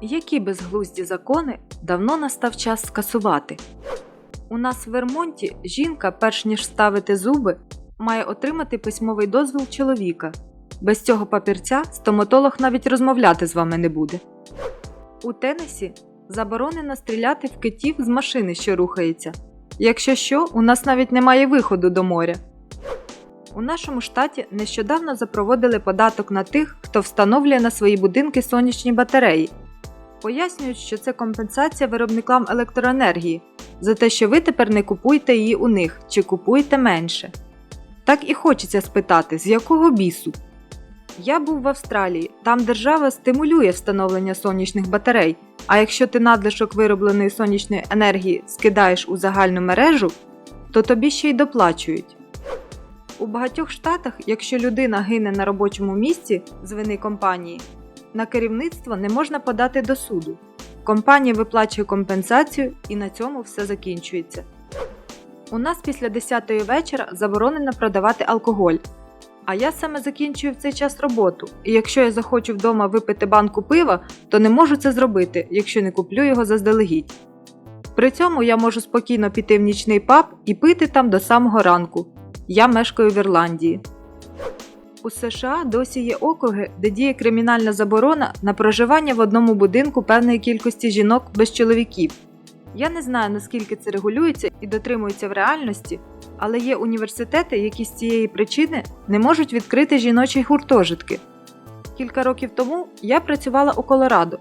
Які безглузді закони давно настав час скасувати? У нас в Вермонті жінка, перш ніж ставити зуби, має отримати письмовий дозвіл чоловіка. Без цього папірця стоматолог навіть розмовляти з вами не буде. У Теннесі заборонено стріляти в китів з машини, що рухається. Якщо що, у нас навіть немає виходу до моря. У нашому штаті нещодавно запровадили податок на тих, хто встановлює на свої будинки сонячні батареї. Пояснюють, що це компенсація виробникам електроенергії за те, що ви тепер не купуєте її у них чи купуєте менше. Так і хочеться спитати, з якого бісу? Я був в Австралії, там держава стимулює встановлення сонячних батарей. А якщо ти надлишок виробленої сонячної енергії скидаєш у загальну мережу, то тобі ще й доплачують. У багатьох штатах, якщо людина гине на робочому місці з вини компанії, на керівництво не можна подати до суду. Компанія виплачує компенсацію і на цьому все закінчується. У нас після 10-ї вечора заборонено продавати алкоголь. А я саме закінчую в цей час роботу, і якщо я захочу вдома випити банку пива, то не можу це зробити, якщо не куплю його заздалегідь. При цьому я можу спокійно піти в нічний паб і пити там до самого ранку. Я мешкаю в Ірландії. У США досі є округи, де діє кримінальна заборона на проживання в одному будинку певної кількості жінок без чоловіків. Я не знаю, наскільки це регулюється і дотримується в реальності, але є університети, які з цієї причини не можуть відкрити жіночі гуртожитки. Кілька років тому я працювала у Колорадо,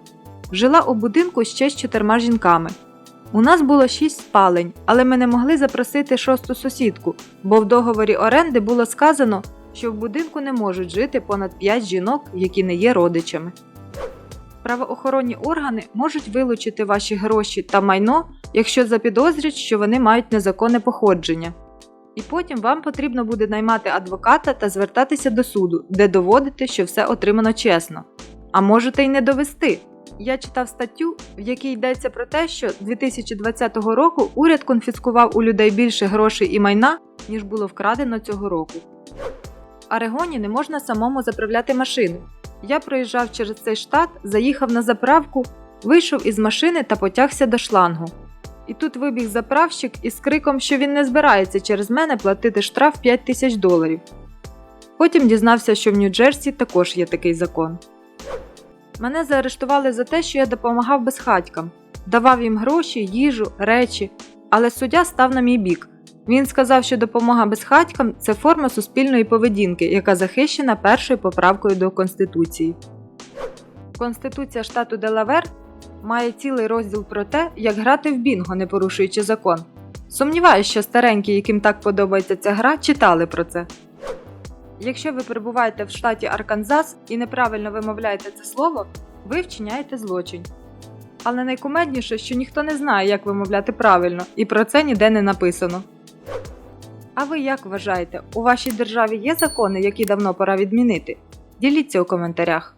жила у будинку ще з чотирма жінками. У нас було шість спалень, але ми не могли запросити шосту сусідку, бо в договорі оренди було сказано, що в будинку не можуть жити понад 5 жінок, які не є родичами. Правоохоронні органи можуть вилучити ваші гроші та майно, якщо запідозрять, що вони мають незаконне походження. І потім вам потрібно буде наймати адвоката та звертатися до суду, де доводити, що все отримано чесно. А можете й не довести. Я читав статтю, в якій йдеться про те, що 2020 року уряд конфіскував у людей більше грошей і майна, ніж було вкрадено цього року. В Арегоні не можна самому заправляти машину. Я проїжджав через цей штат, заїхав на заправку, вийшов із машини та потягся до шлангу. І тут вибіг заправщик із криком, що він не збирається через мене платити штраф 5 тисяч доларів. Потім дізнався, що в Нью-Джерсі також є такий закон. Мене заарештували за те, що я допомагав безхатькам, давав їм гроші, їжу, речі, але суддя став на мій бік. Він сказав, що допомога безхатькам це форма суспільної поведінки, яка захищена першою поправкою до Конституції. Конституція штату Делавер має цілий розділ про те, як грати в бінго, не порушуючи закон. Сумніваюся, що старенькі, яким так подобається ця гра, читали про це. Якщо ви перебуваєте в штаті Арканзас і неправильно вимовляєте це слово, ви вчиняєте злочин. Але найкумедніше, що ніхто не знає, як вимовляти правильно, і про це ніде не написано. А ви як вважаєте, у вашій державі є закони, які давно пора відмінити? Діліться у коментарях.